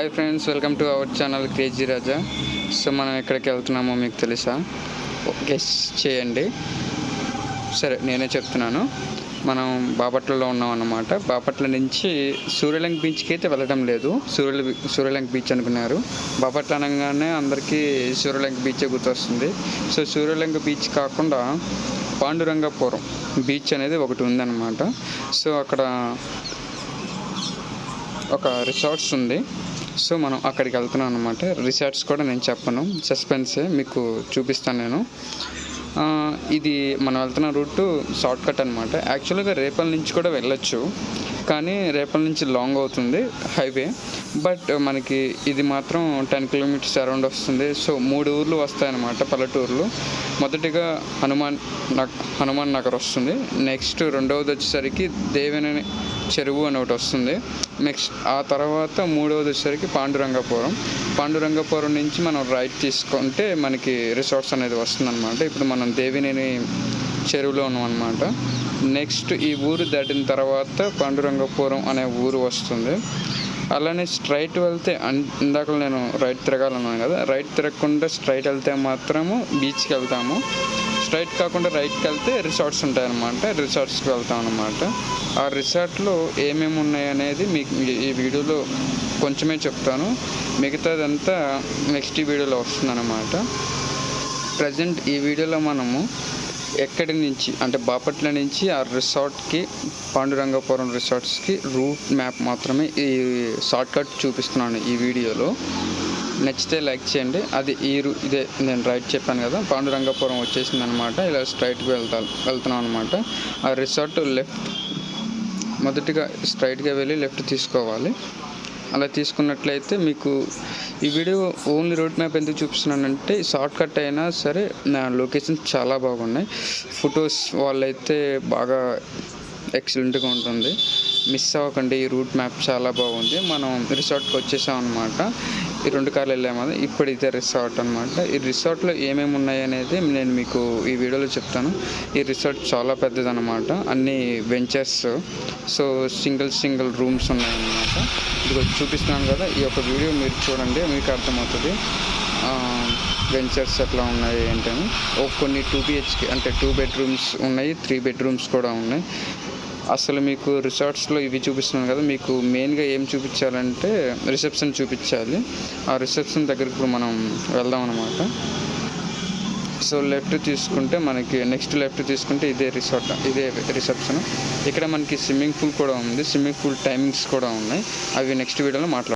Hi friends welcome to our channel crazy Raja so మనం ఎక్కడికి వెళ్తున్నామో మీకు తెలుసా? గెస్ చేయండి. సరే నేనే చెప్తున్నాను. మనం బాపట్లలో ఉన్నాం అన్నమాట. బాపట్ల నుంచి సూర్యలంక్ బీచ్కి అయితే వెళ్ళడం లేదు. సూర్య సూర్యలంక బీచ్ అనుకున్నారు. బాపట్ల అనగానే అందరికీ సూర్యలంక్ బీచే గుర్తొస్తుంది. సో సూర్యలంక బీచ్ కాకుండా పాండురంగపురం బీచ్ అనేది ఒకటి ఉందన్నమాట. సో అక్కడ ఒక రిసార్ట్స్ ఉంది. సో మనం అక్కడికి వెళ్తున్నాం అనమాట రిసార్ట్స్ కూడా నేను చెప్పను. సస్పెన్సే మీకు చూపిస్తాను నేను. ఇది మనం వెళ్తున్న రూట్ షార్ట్ కట్ అనమాట యాక్చువల్గా రేపల నుంచి కూడా వెళ్ళొచ్చు. కానీ రేపల నుంచి లాంగ్ అవుతుంది హైవే. బట్ మనకి ఇది మాత్రం టెన్ కిలోమీటర్స్ అరౌండ్ వస్తుంది. సో మూడు ఊర్లు వస్తాయన్నమాట పల్లెటూర్లు. మొదటిగా హనుమాన్ నగ హనుమాన్ నగర్ వస్తుంది. నెక్స్ట్ రెండవది వచ్చేసరికి దేవినేని చెరువు అని ఒకటి వస్తుంది. నెక్స్ట్ ఆ తర్వాత మూడవది వచ్చేసరికి పాండురంగపురం. పాండురంగపురం నుంచి మనం రైట్ తీసుకుంటే మనకి రిసార్ట్స్ అనేది వస్తుందన్నమాట. ఇప్పుడు మనం దేవినేని చెరువులో ఉన్నాం అనమాట నెక్స్ట్ ఈ ఊరు దాటిన తర్వాత పాండురంగపురం అనే ఊరు వస్తుంది. అలానే స్ట్రైట్ వెళ్తే అన్- ఇందాక నేను రైట్ తిరగాలన్నాను కదా రైట్ తిరగకుండా స్ట్రైట్ వెళ్తే మాత్రము బీచ్కి వెళ్తాము. స్ట్రైట్ కాకుండా రైట్కి వెళ్తే రిసార్ట్స్ ఉంటాయన్నమాట రిసార్ట్స్కి వెళ్తాం అనమాట ఆ రిసార్ట్లో ఏమేమి ఉన్నాయి అనేది మీకు ఈ- వీడియోలో కొంచెమే చెప్తాను. మిగతాదంతా నెక్స్ట్ ఈ వీడియోలో వస్తుందన్నమాట. ప్రజెంట్ ఈ వీడియోలో మనము ఎక్కడి నుంచి? అంటే బాపట్ల నుంచి ఆ రిసార్ట్కి పాండురంగపురం రిసార్ట్స్కి రూట్ మ్యాప్ మాత్రమే ఈ షార్ట్కట్ చూపిస్తున్నాను ఈ వీడియోలో. నచ్చితే లైక్ చేయండి. అది ఈ రూ ఇదే నేను రైట్ చెప్పాను కదా పాండురంగపురం వచ్చేసింది అనమాట ఇలా స్ట్రైట్కి వెళ్తా వెళ్తున్నాం అనమాట. ఆ రిసార్ట్ లెఫ్ట్ మొదటిగా స్ట్రైట్గా వెళ్ళి లెఫ్ట్ తీసుకోవాలి. అలా తీసుకున్నట్లయితే మీకు ఈ వీడియో ఓన్లీ రోడ్ మ్యాప్ ఎందుకు చూపిస్తున్నానంటే షార్ట్ కట్ అయినా సరే నా లొకేషన్స్ చాలా బాగున్నాయి. ఫొటోస్ వాళ్ళైతే బాగా ఎక్సలెంట్గా ఉంటుంది. మిస్ అవ్వకండి. ఈ రూట్ మ్యాప్ చాలా బాగుంది. మనం రిసార్ట్కి వచ్చేసాం అనమాట ఈ రెండు కార్లు వెళ్ళాము కదా ఇప్పుడు ఇదే రిసార్ట్ అనమాట ఈ రిసార్ట్లో ఏమేమి ఉన్నాయి అనేది నేను మీకు ఈ వీడియోలో చెప్తాను. ఈ రిసార్ట్ చాలా పెద్దదన్నమాట. అన్ని ventures so single single rooms ఉన్నాయన్నమాట. ఇది చూపిస్తున్నాను కదా ఈ యొక్క వీడియో మీరు చూడండి మీకు అర్థమవుతుంది. వెంచర్స్ ఎట్లా ఉన్నాయి ఏంటని. ఓ కొన్ని టూ బిహెచ్కే అంటే టూ బెడ్రూమ్స్ ఉన్నాయి త్రీ బెడ్రూమ్స్ కూడా ఉన్నాయి. అసలు మీకు రిసార్ట్స్లో ఇవి చూపిస్తున్నాను కదా మీకు మెయిన్గా ఏం చూపించాలంటే రిసెప్షన్ చూపించాలి. ఆ రిసెప్షన్ దగ్గరికి ఇప్పుడు మనం వెళ్దాం అనమాట సో లెఫ్ట్ తీసుకుంటే మనకి నెక్స్ట్ లెఫ్ట్ తీసుకుంటే ఇదే రిసార్ట్ ఇదే రిసెప్షన్ ఇక్కడ మనకి స్విమ్మింగ్ పూల్ కూడా ఉంది. స్విమ్మింగ్ పూల్ టైమింగ్స్ కూడా ఉన్నాయి. అవి నెక్స్ట్ వీడియోలో మాట్లాడతాం.